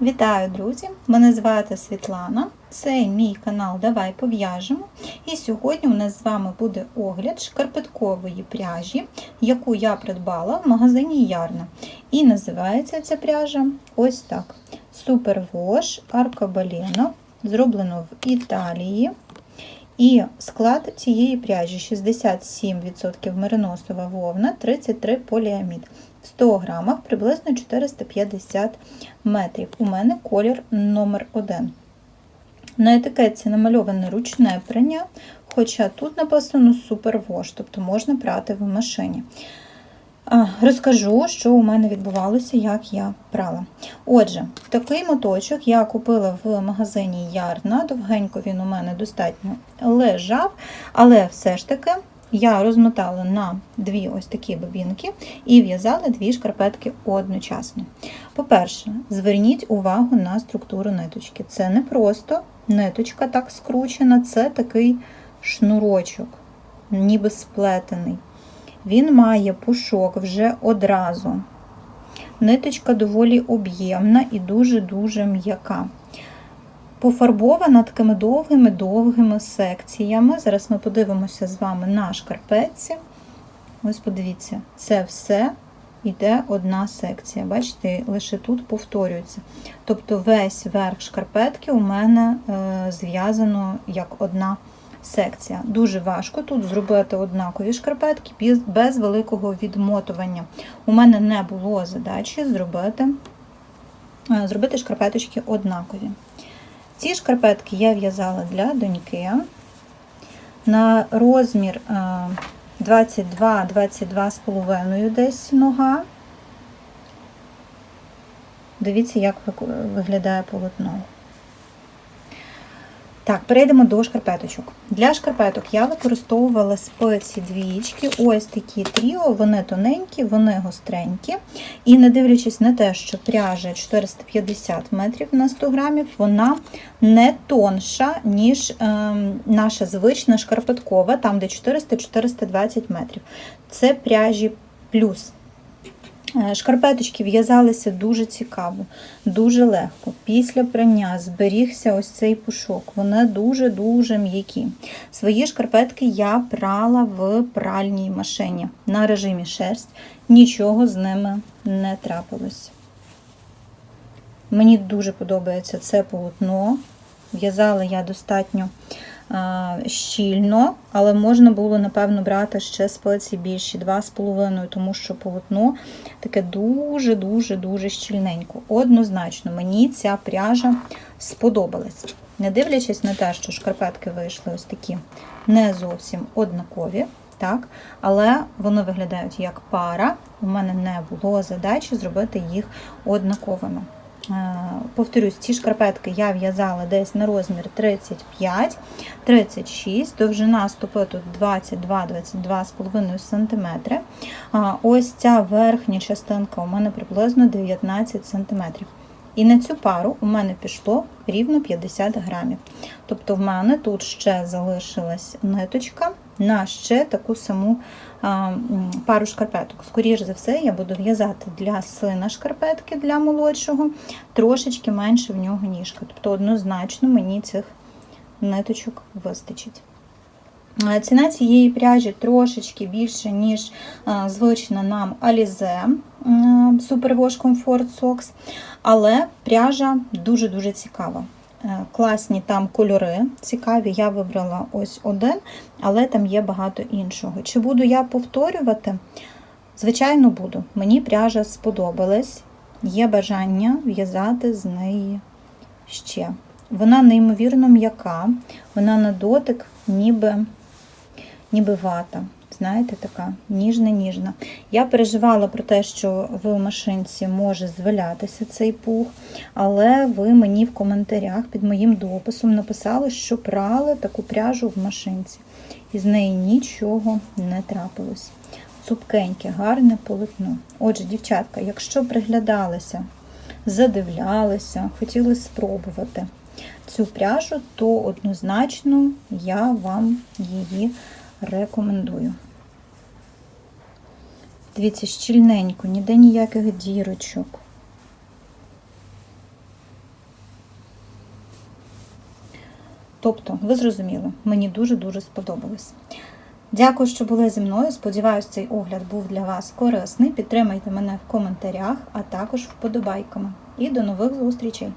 Вітаю, друзі! Мене звати Світлана. Це мій канал Давай пов'яжемо. І сьогодні у нас з вами буде огляд шкарпеткової пряжі, яку я придбала в магазині Ярна. І називається ця пряжа ось так: Superwash Arcobaleno, зроблено в Італії. І склад цієї пряжі 67% мериносова вовна, 33 поліамід. В 100 грамах приблизно 450 метрів. У мене колір номер 1 На етикетці намальоване ручне прання, хоча тут написано Superwash, тобто можна прати в машині. Розкажу, що у мене відбувалося, як я прала. Отже, такий моточок я купила в магазині Ярна. Довгенько він у мене достатньо лежав, але все ж таки я розмотала на дві ось такі бобінки і в'язала дві шкарпетки одночасно. По-перше, зверніть увагу на структуру ниточки. Це не просто ниточка так скручена, це такий шнурочок, ніби сплетений. Він має пушок вже одразу. Ниточка доволі об'ємна і дуже-дуже м'яка. Пофарбована такими довгими-довгими секціями. Зараз ми подивимося з вами на шкарпетці. Ось подивіться, це все йде одна секція. Бачите, лише тут повторюється. Тобто весь верх шкарпетки у мене е, зв'язано як одна секція. Дуже важко тут зробити однакові шкарпетки без великого відмотування. У мене не було задачі зробити, е, зробити шкарпеточки однакові. Ці шкарпетки я в'язала для доньки на розмір 22-22,5 десь нога. Дивіться, як виглядає полотно. Так, перейдемо до шкарпеточок. Для шкарпеток я використовувала спеці двічки, ось такі тріо, вони тоненькі, вони гостренькі. І не дивлячись на те, що пряжа 450 метрів на 100 грамів, вона не тонша, ніж е, наша звична шкарпеткова, там де 400-420 метрів. Це пряжі плюс. Е, шкарпеточки в'язалися дуже цікаво, дуже легко. Після прання зберігся ось цей пушок. Вони дуже-дуже м'які. Свої шкарпетки я прала в пральній машині на режимі шерсть, нічого з ними не трапилось. Мені дуже подобається це полотно. В'язала я достатньо щільно, але можна було, напевно, брати ще спеції більші, 2,5, тому що полотно таке дуже-дуже-дуже щільненько. Однозначно, мені ця пряжа сподобалась. Не дивлячись на те, що шкарпетки вийшли ось такі не зовсім однакові, так, але вони виглядають як пара. У мене не було задачі зробити їх однаковими. Е, повторюсь, ці шкарпетки я в'язала десь на розмір 35-36, довжина стопи тут 22-22,5 см. Ось ця верхня частинка у мене приблизно 19 см. І на цю пару у мене пішло рівно 50 грамів. Тобто в мене тут ще залишилась ниточка на ще таку саму пару шкарпеток. Скоріше за все, я буду в'язати для сина шкарпетки для молодшого, трошечки менше в нього ніжка. Тобто, однозначно мені цих ниточок вистачить. Ціна цієї пряжі трошечки більше, ніж звична нам Alize Superwash Comfort Socks, але пряжа дуже-дуже цікава. Е, класні там кольори цікаві, я вибрала ось один, але там є багато іншого. Чи буду я повторювати? Звичайно, буду. Мені пряжа сподобалась, є бажання в'язати з неї ще. Вона неймовірно м'яка, вона на дотик, ніби, ніби вата знаєте, така ніжна-ніжна. Я переживала про те, що в машинці може звалятися цей пух, але ви мені в коментарях під моїм дописом написали, що прали таку пряжу в машинці. І з неї нічого не трапилось. Цупкеньке, гарне полотно. Отже, дівчатка, якщо приглядалися, задивлялися, хотіли спробувати цю пряжу, то однозначно я вам її рекомендую. Дивіться, щільненько, ніде ніяких дірочок. Тобто, ви зрозуміли, мені дуже-дуже сподобалось. Дякую, що були зі мною. Сподіваюсь, цей огляд був для вас корисний. Підтримайте мене в коментарях, а також вподобайками. І до нових зустрічей!